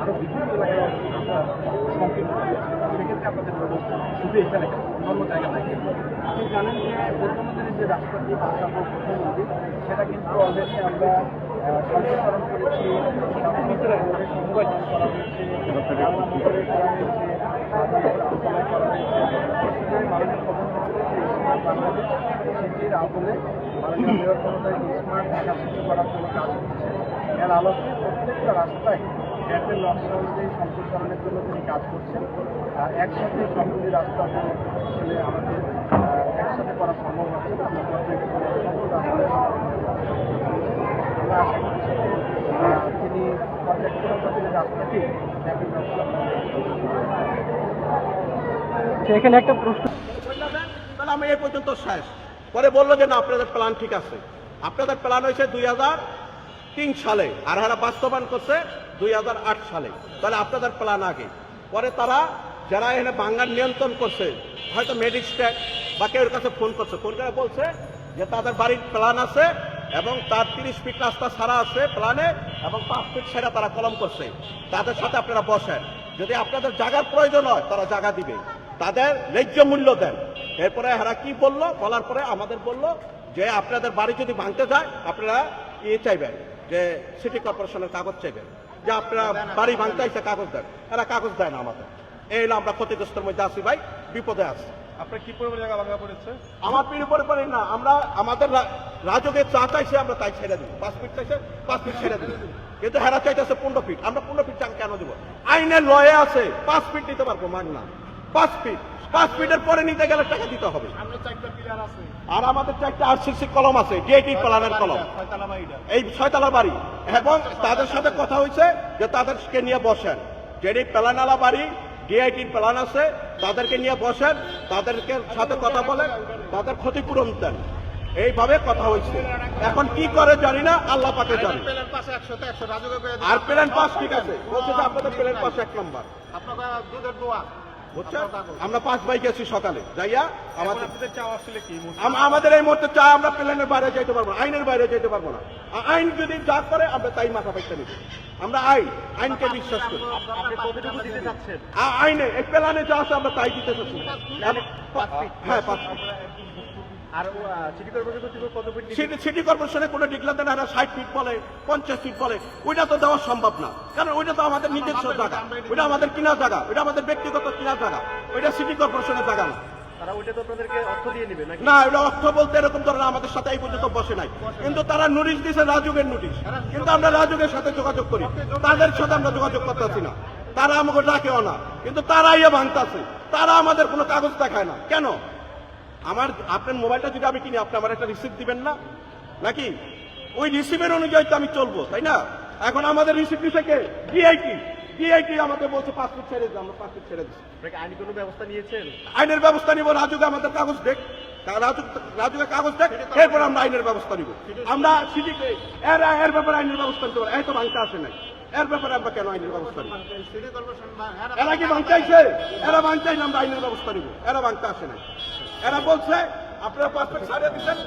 আরও বিভিন্ন সংকীর্ণ সেক্ষেত্রে আপনাদের শুধু এখানে অন্যান্য জায়গা নাই আপনি জানেন যে বর্তমানের যে রাস্তাটি বাংলাদেশ প্রধানমন্ত্রী সেটা কিন্তু অলরেডি আমরা সম্প্রসারণ করেছি সমবায় করা হয়েছে বাংলা মোটরে করা হয়েছে আলোচনায় করা হয়েছে সেখানে মাননীয় প্রধানমন্ত্রী স্মার্ট বাংলাদেশ স্মার্ট জন্য কাজ এর আলোকে প্রত্যেকটা রাস্তায় এয়ারটেল নকশা অনুযায়ী সম্প্রসারণের জন্য তিনি কাজ করছেন আর একসাথে রাস্তা আসলে আমাদের একসাথে করা সম্ভব হচ্ছে না আমরা তিনি প্রজেক্ট রাস্তাটি এখানে একটা প্রশ্ন আমি এই পর্যন্ত শেষ। পরে বলল যে, না, আপনাদের প্ল্যান ঠিক আছে। আপনাদের প্ল্যান হয়েছে দুই হাজার তিন সালে। আর হারা বাস্তবায়ন করছে দুই হাজার আট সালে। তাহলে আপনাদের প্ল্যান আগে। পরে তারা যারা এখানে বাংলার নিয়ন্ত্রণ করছে, হয়তো ম্যাজিস্ট্রেট বা কেউ কাছে ফোন করছে। ফোন করে বলছে যে, তাদের বাড়ির প্ল্যান আছে এবং তার তিরিশ ফিট রাস্তা ছাড়া আছে প্ল্যানে এবং পাঁচ ফিট সেটা তারা কলম করছে। তাদের সাথে আপনারা বসেন। যদি আপনাদের জায়গার প্রয়োজন হয়, তারা জায়গা দিবে। তাদের ন্যায্য মূল্য দেন। এরপরে এরা কি বলল? বলার পরে আমাদের বলল যে আপনাদের বাড়ি যদি ভাঙতে যায় আপনারা ইয়ে চাইবেন যে সিটি কর্পোরেশনের কাগজ চাইবেন যে আপনারা বাড়ি ভাঙতে এসে কাগজ দেন। এরা কাগজ দেয় না আমাদের। এই হলো আমরা ক্ষতিগ্রস্তের মধ্যে আছি ভাই বিপদে আছি। আপনার কি পরিমাণ জায়গা ভাঙা পড়েছে? আমার পিড়ি পরে পরে না আমরা আমাদের রা- রাজকের চা চাইছে আমরা তাই ছেড়ে দিব পাঁচ ফিট চাইছে পাঁচ ফিট ছেড়ে দিব কিন্তু হেরা চাইতেছে পনেরো ফিট আমরা পনেরো ফিট চান কেন দিব? আইনের লয়ে আছে পাঁচ ফিট নিতে পারব মাগ না পাঁচ ফিট পাঁচ ফিটের পরে নিতে গেলে টাকা দিতে হবে। আর আমাদের চারটা আরসিসি কলম আছে ডিআইটি প্ল্যানের কলম। এই ছয়তলা বাড়ি। এবং তাদের সাথে কথা হয়েছে যে তাদেরকে নিয়ে বসেন। যেটি প্লানালা বাড়ি ডিআইটির প্ল্যান আছে তাদেরকে নিয়ে বসেন তাদেরকে সাথে কথা বলেন তাদের ক্ষতিপূরণ দেন। এইভাবে কথা হয়েছে। এখন কি করে জানি না আল্লাহ পাকে জানি। আর প্লেন পাস ঠিক আছে। বলছে আপনাদের প্লেন পাস এক নম্বর। আপনার দুধের দোয়া। আমরা পাঁচ বাইকে আছি সকালে। যাইয়া আমাদের এই মুহূর্তে? চা আমরা প্লেনের বাইরে যেতে পারব না আইনের বাইরে যেতে পারব না। আইন যদি যা করে আমরা তাই মাথা পাইতে নিব আমরা আইন আইনকে বিশ্বাস করি। আইনে এই প্ল্যানে যা আছে আমরা তাই দিতে চাচ্ছি। হ্যাঁ পাঁচ সিটি কর্পোরেশন কোনো দেন না ষাট ফিট বলে পঞ্চাশ ফিট বলে। ওইটা তো দেওয়া সম্ভব না। কারণ ওইটা তো আমাদের নিজস্ব জায়গা। ওইটা আমাদের কিনা জায়গা। ওইটা আমাদের ব্যক্তিগত কিনা জায়গা। ওইটা সিটি কর্পোরেশনের জায়গা না। না এটা অর্থ বলতে এরকম ধরনের আমাদের সাথে এই পর্যন্ত বসে নাই। কিন্তু তারা নোটিশ দিয়েছে রাজুকের নোটিশ কিন্তু আমরা রাজুকের সাথে যোগাযোগ করি। তাদের সাথে আমরা যোগাযোগ করতেছি না। তারা আমাকে ডাকেও না। কিন্তু তারাই ভাঙতাছে। তারা আমাদের কোনো কাগজ দেখায় না। কেন? আমার, আপনার মোবাইলটা যদি আমি কিনি, আপনি আমার একটা রিসিপ্ট দিবেন না? নাকি? ওই রিসিপ্টের অনুযায়ী তো আমি চলবো, তাই না? এখন আমাদের রিসিপ্ট দিছে কে? ডিআইটি ডিআইটি আমাদের বলছে পাসপোর্ট ছেড়ে দিই আমরা পাসপোর্ট ছেড়ে দিচ্ছি। আইনি কোনো ব্যবস্থা নিয়েছেন? আইনের ব্যবস্থা নিব রাজুকে আমাদের কাগজ দেখ। রাজু রাজুকে কাগজ দেখ এরপর আমরা আইনের ব্যবস্থা নিব। আমরা সিটিকে এর এর ব্যাপারে আইনের ব্যবস্থা নিতে পারি এই তো ভাঙতে আসে নাই। এর ব্যাপারে আমরা কেন আইনের ব্যবস্থা নিব? এরা কি ভাঙচাইছে? এরা ভাঙচাই আমরা আইনের ব্যবস্থা নিব। এরা ভাঙতে আসে নাই। এরা বলছে আপনারা পাসপোর্ট ছাড়িয়ে দিচ্ছেন।